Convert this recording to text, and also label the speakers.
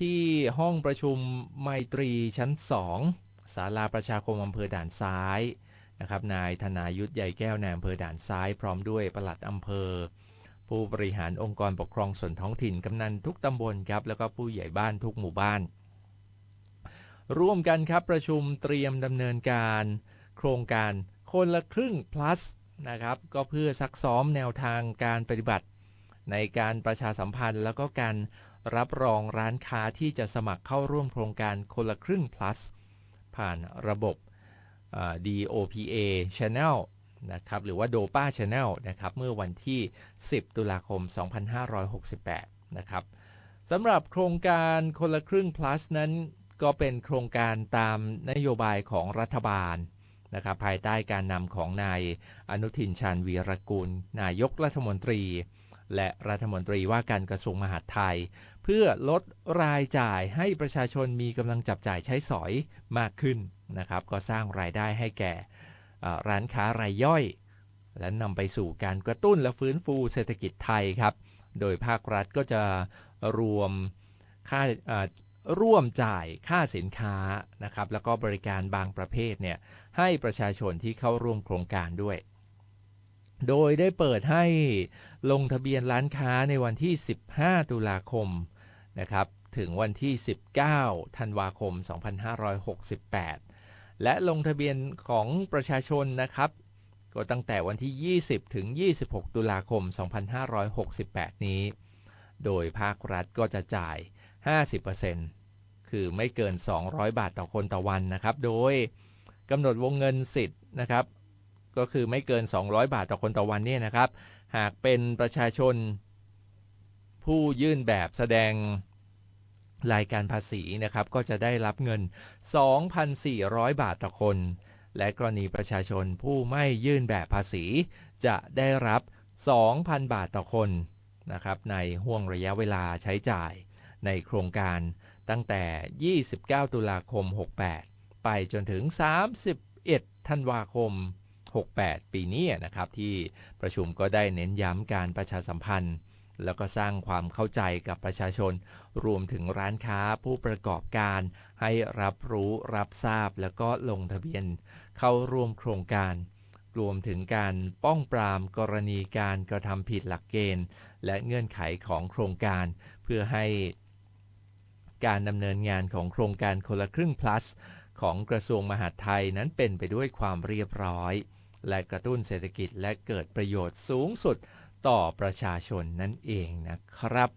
Speaker 1: ที่ห้องประชุมไมตรีชั้น 2 ศาลาประชาคมอำเภอด่านซ้ายนะครับนายธนายุทธใหญ่แก้วนายอำเภอด่านซ้าย พร้อมด้วยปลัดอำเภอ ผู้บริหารองค์กรปกครองส่วนท้องถิ่นกำนันทุกตำบลครับ แล้วก็ผู้ใหญ่บ้านทุกหมู่บ้าน ร่วมกันครับประชุมเตรียมดำเนินการ โครงการคนละครึ่ง plus นะครับก็เพื่อซักซ้อมแนวทางการปฏิบัติ ในการประชาสัมพันธ์แล้วก็การ รับรองร้านค้าที่จะสมัครเข้าร่วมโครงการคนละครึ่ง plus ผ่านระบบ DOPA Channel นะครับหรือว่า DOPA Channel นะครับเมื่อวันที่ 10 ตุลาคม 2568 นะครับสำหรับโครงการคนละครึ่ง plus นั้นก็เป็นโครงการตามนโยบายของรัฐบาลนะครับภายใต้การนำของนายอนุทินชาญวีรกูล นายกรัฐมนตรี และรัฐมนตรีว่าการกระทรวงมหาดไทย พื่อลดรายจ่ายให้ประชาชนมีกำลังจับจ่ายใช้สอยมากขึ้นนะครับ ก็สร้างรายได้ให้แก่ร้านค้ารายย่อย และนำไปสู่การกระตุ้นและฟื้นฟูเศรษฐกิจไทยครับ โดยภาครัฐก็จะรวมค่าอ่าร่วมจ่ายค่าสินค้านะครับ แล้วก็บริการบางประเภทเนี่ยให้ประชาชนที่เข้าร่วมโครงการด้วย โดยได้เปิดให้ลงทะเบียนร้านค้าในวันที่ 15 ตุลาคม นะครับถึงวันที่ 19 ธันวาคม 2568 และลงทะเบียนของประชาชนนะครับ ก็ตั้งแต่วันที่ 20 ถึง 26 ตุลาคม 2568 นี้ โดยภาครัฐก็จะจ่าย 50%คือไม่เกิน 200 บาทต่อคนต่อวันนะครับ โดยกำหนดวงเงินสิทธิ์นะครับ ก็คือไม่เกิน 200 บาทต่อคนต่อวันเนี่ยนะครับ หากเป็นประชาชนผู้ยื่นแบบแสดง รายการภาษีนะครับก็จะได้รับเงิน 2,400 บาทต่อคน และกรณีประชาชนผู้ไม่ยื่นแบบภาษี จะได้รับ 2,000 บาทต่อคนนะครับในห่วงระยะเวลาใช้จ่ายในโครงการตั้งแต่ 29 ตุลาคม 68 ไปจนถึง 31 ธันวาคม 68 ปีนี้นะครับที่ประชุมก็ได้เน้นย้ำการประชาสัมพันธ์ แล้วก็สร้างความเข้าใจกับประชาชน รวมถึงร้านค้าผู้ประกอบการ ให้รับรู้รับทราบแล้วก็ลงทะเบียน เข้าร่วมโครงการ รวมถึงการป้องปรามกรณีการกระทำผิดหลักเกณฑ์ และเงื่อนไขของโครงการ เพื่อให้การดำเนินงานของโครงการคนละครึ่ง plus ของกระทรวงมหาดไทยนั้นเป็นไปด้วยความเรียบร้อย และกระตุ้นเศรษฐกิจและเกิดประโยชน์สูงสุด ต่อประชาชนนั่นเองนะครับ